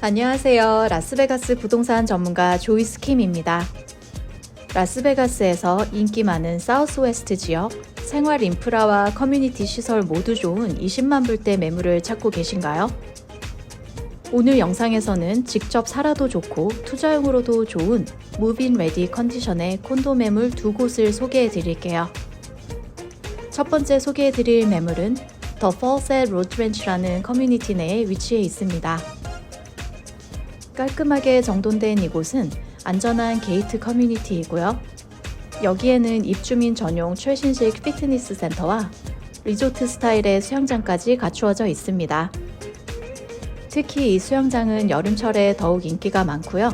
안녕하세요. 라스베가스 부동산 전문가 조이스 킴입니다. 라스베가스에서 인기 많은 사우스웨스트 지역, 생활 인프라와 커뮤니티 시설 모두 좋은 20만 불대 매물을 찾고 계신가요? 오늘 영상에서는 직접 살아도 좋고 투자용으로도 좋은 무빈 레디 컨디션의 콘도 매물 두 곳을 소개해 드릴게요. 첫 번째 소개해 드릴 매물은 더 펄셋 로드렌치라는 커뮤니티 내에 위치해 있습니다. 깔끔하게 정돈된 이곳은 안전한 게이트 커뮤니티이고요. 여기에는 입주민 전용 최신식 피트니스 센터와 리조트 스타일의 수영장까지 갖추어져 있습니다. 특히 이 수영장은 여름철에 더욱 인기가 많고요.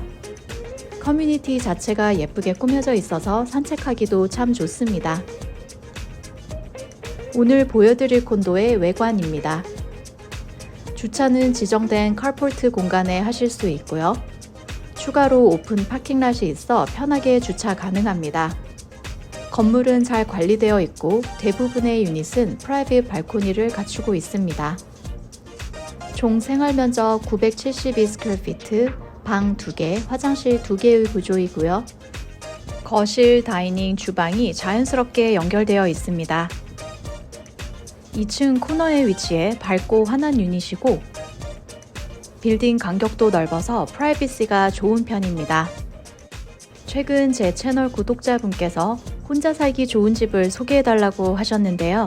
커뮤니티 자체가 예쁘게 꾸며져 있어서 산책하기도 참 좋습니다. 오늘 보여드릴 콘도의 외관입니다. 주차는 지정된 carpor트 공간에 하실 수 있고요. 추가로 오픈 파킹랏이 있어 편하게 주차 가능합니다. 건물은 잘 관리되어 있고 대부분의 유닛은 프라이빗 발코니를 갖추고 있습니다. 총 생활 면적 972스퀘어피트, 방 2개, 화장실 2개의 구조이고요. 거실, 다이닝, 주방이 자연스럽게 연결되어 있습니다. 2층 코너에 위치해 밝고 환한 유닛이고 빌딩 간격도 넓어서 프라이빗시가 좋은 편입니다. 최근 제 채널 구독자분께서 혼자 살기 좋은 집을 소개해달라고 하셨는데요.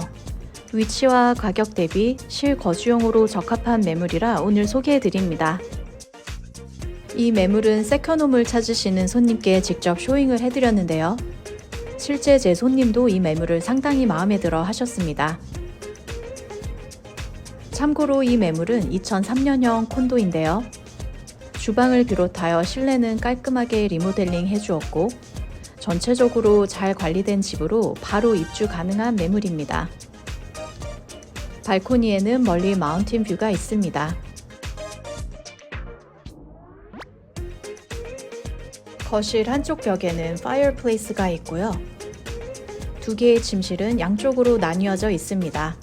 위치와 가격 대비 실거주용으로 적합한 매물이라 오늘 소개해드립니다. 이 매물은 세컨홈을 찾으시는 손님께 직접 쇼잉을 해드렸는데요. 실제 제 손님도 이 매물을 상당히 마음에 들어 하셨습니다. 참고로 이 매물은 2003년형 콘도인데요. 주방을 비롯하여 실내는 깔끔하게 리모델링 해주었고, 전체적으로 잘 관리된 집으로 바로 입주 가능한 매물입니다. 발코니에는 멀리 마운틴 뷰가 있습니다. 거실 한쪽 벽에는 파이어플레이스가 있고요. 두 개의 침실은 양쪽으로 나뉘어져 있습니다.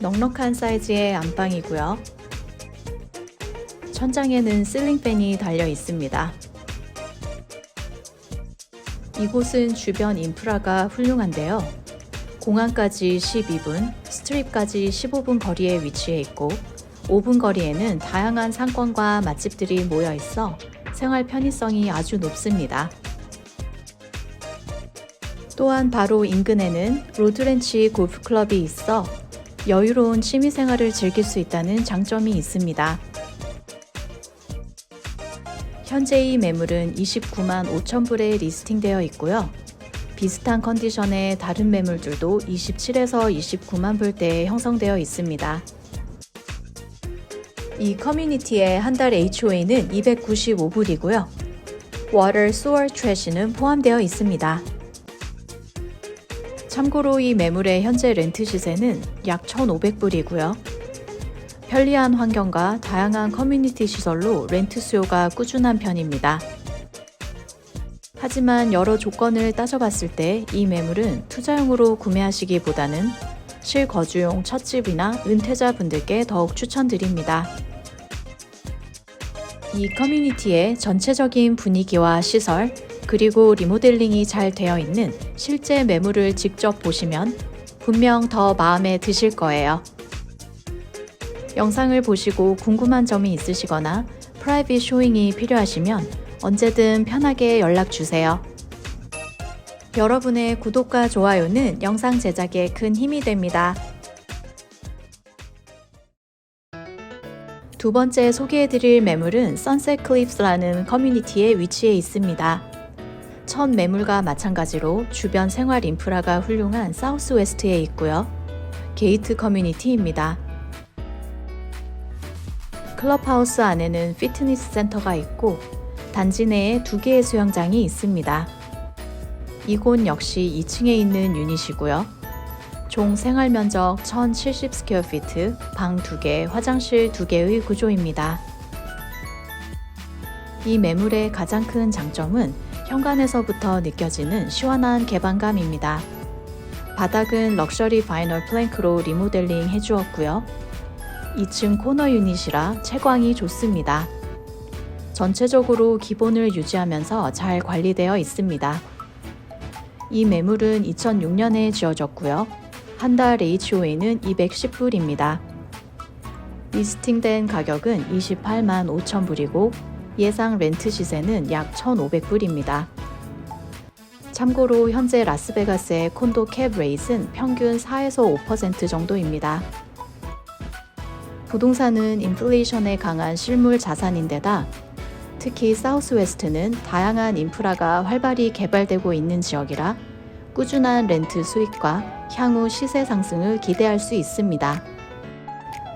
넉넉한 사이즈의 안방이고요. 천장에는 실링팬이 달려 있습니다. 이곳은 주변 인프라가 훌륭한데요. 공항까지 12분, 스트립까지 15분 거리에 위치해 있고 5분 거리에는 다양한 상권과 맛집들이 모여 있어 생활 편의성이 아주 높습니다. 또한 바로 인근에는 로드렌치 골프클럽이 있어 여유로운 취미 생활을 즐길 수 있다는 장점이 있습니다. 현재 이 매물은 29만 5천 불에 리스팅되어 있고요. 비슷한 컨디션의 다른 매물들도 27에서 29만 불대에 형성되어 있습니다. 이 커뮤니티의 한 달 HOA는 295불이고요. Water Sewer Trash는 포함되어 있습니다. 참고로 이 매물의 현재 렌트 시세는 약 1,500불이고요. 편리한 환경과 다양한 커뮤니티 시설로 렌트 수요가 꾸준한 편입니다. 하지만 여러 조건을 따져봤을 때 이 매물은 투자용으로 구매하시기보다는 실거주용 첫집이나 은퇴자분들께 더욱 추천드립니다. 이 커뮤니티의 전체적인 분위기와 시설, 그리고 리모델링이 잘 되어 있는 실제 매물을 직접 보시면 분명 더 마음에 드실 거예요. 영상을 보시고 궁금한 점이 있으시거나 프라이빗 쇼잉이 필요하시면 언제든 편하게 연락 주세요. 여러분의 구독과 좋아요는 영상 제작에 큰 힘이 됩니다. 두 번째 소개해드릴 매물은 선셋 클립스라는 커뮤니티에 위치해 있습니다. 첫 매물과 마찬가지로 주변 생활 인프라가 훌륭한 사우스웨스트에 있고요. 게이트 커뮤니티입니다. 클럽하우스 안에는 피트니스 센터가 있고 단지 내에 두 개의 수영장이 있습니다. 이곳 역시 2층에 있는 유닛이고요. 총 생활 면적 1070 스퀘어 피트, 방 2개, 화장실 2개의 구조입니다. 이 매물의 가장 큰 장점은 현관에서부터 느껴지는 시원한 개방감입니다. 바닥은 럭셔리 바이널 플랭크로 리모델링 해주었고요. 2층 코너 유닛이라 채광이 좋습니다. 전체적으로 기본을 유지하면서 잘 관리되어 있습니다. 이 매물은 2006년에 지어졌고요. 한 달 HOA는 210불입니다. 리스팅된 가격은 28만 5천 불이고 예상 렌트 시세는 약 1,500불입니다. 참고로 현재 라스베가스의 콘도 캡 레이트는 평균 4에서 5% 정도입니다. 부동산은 인플레이션에 강한 실물 자산인데다 특히 사우스웨스트는 다양한 인프라가 활발히 개발되고 있는 지역이라 꾸준한 렌트 수익과 향후 시세 상승을 기대할 수 있습니다.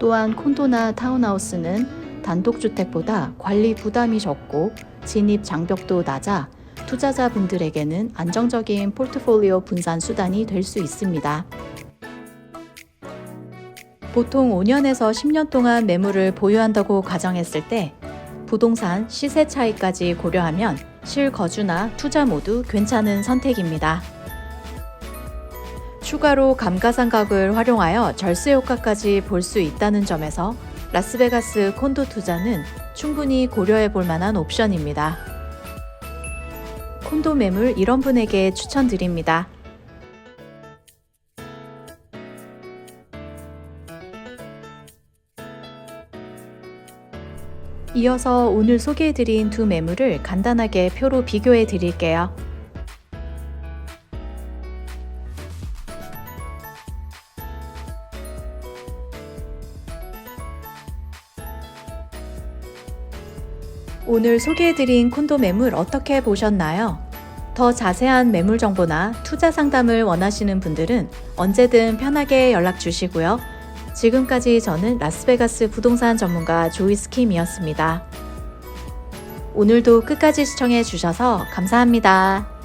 또한 콘도나 타운하우스는 단독주택보다 관리 부담이 적고 진입 장벽도 낮아 투자자분들에게는 안정적인 포트폴리오 분산 수단이 될 수 있습니다. 보통 5년에서 10년 동안 매물을 보유한다고 가정했을 때 부동산 시세 차이까지 고려하면 실거주나 투자 모두 괜찮은 선택입니다. 추가로 감가상각을 활용하여 절세 효과까지 볼 수 있다는 점에서 라스베가스 콘도 투자는 충분히 고려해 볼 만한 옵션입니다. 콘도 매물 이런 분에게 추천드립니다. 이어서 오늘 소개해드린 두 매물을 간단하게 표로 비교해 드릴게요. 오늘 소개해드린 콘도 매물 어떻게 보셨나요? 더 자세한 매물 정보나 투자 상담을 원하시는 분들은 언제든 편하게 연락 주시고요. 지금까지 저는 라스베가스 부동산 전문가 조이스 킴이었습니다. 오늘도 끝까지 시청해 주셔서 감사합니다.